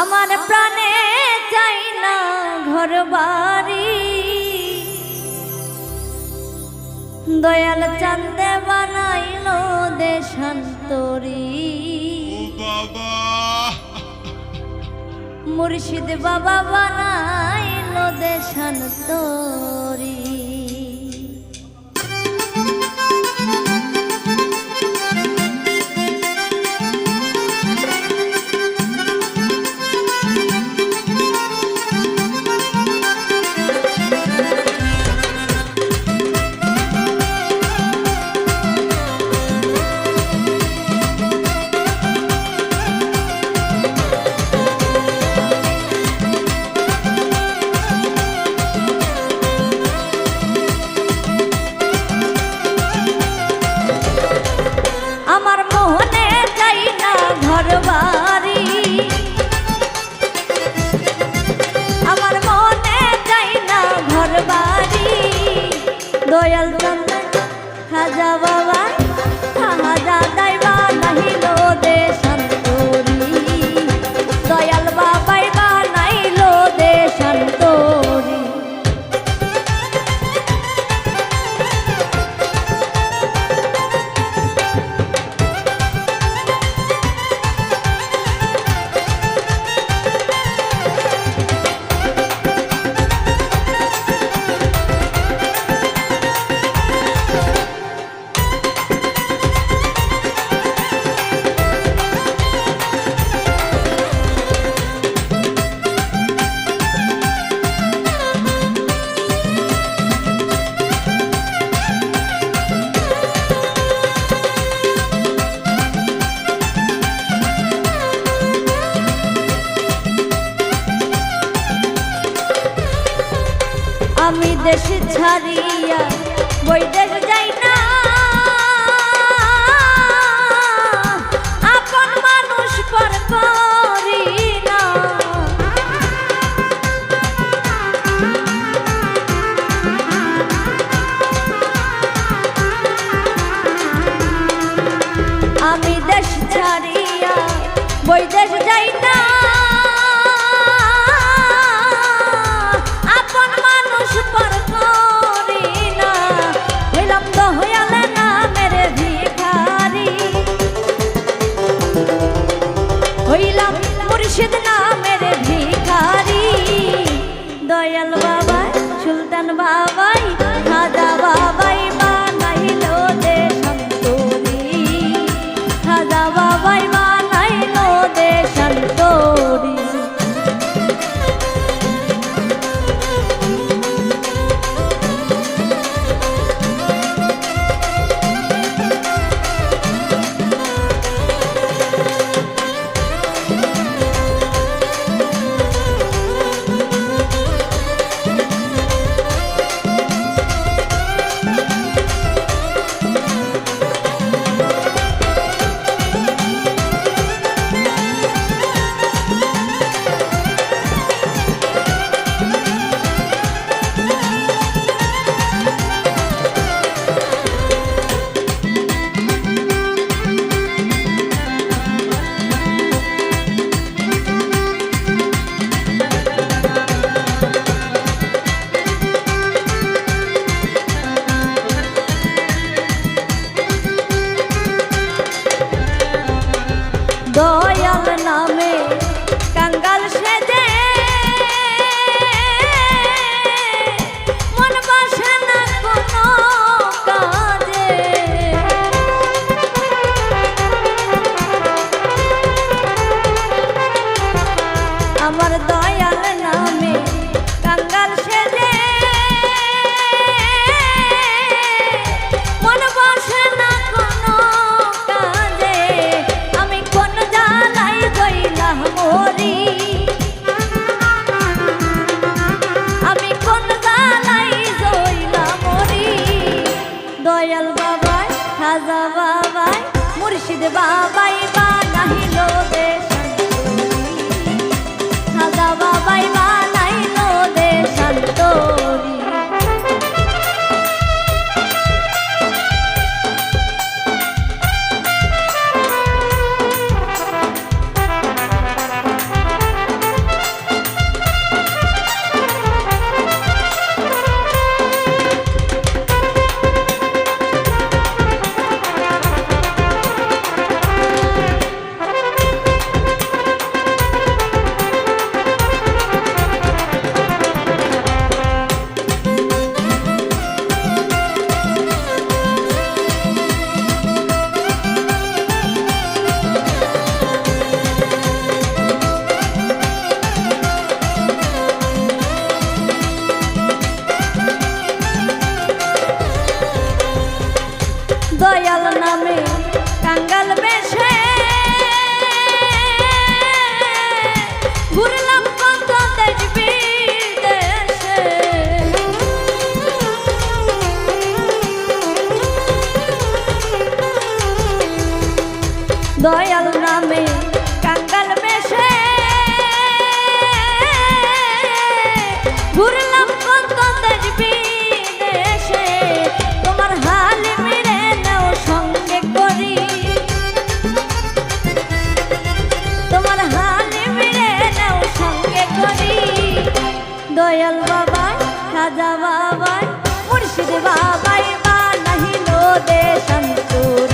আমার প্রাণে চাই না ঘর বাড়ি দয়াল চান্দে বানাইল দেশান্তরি। মুর্শিদ বাবা বানাইল দেশান্তরি। দয়াল চন্দ্র খাজা বাবা খাজা আমি দেশ ছাড়িয়া বৈদেশ যাই বাবা soy বাবাই দয়াল বাবাই খাজা বাবাই মুর্শিদ বাবাই বানাহিল দেশান্তর।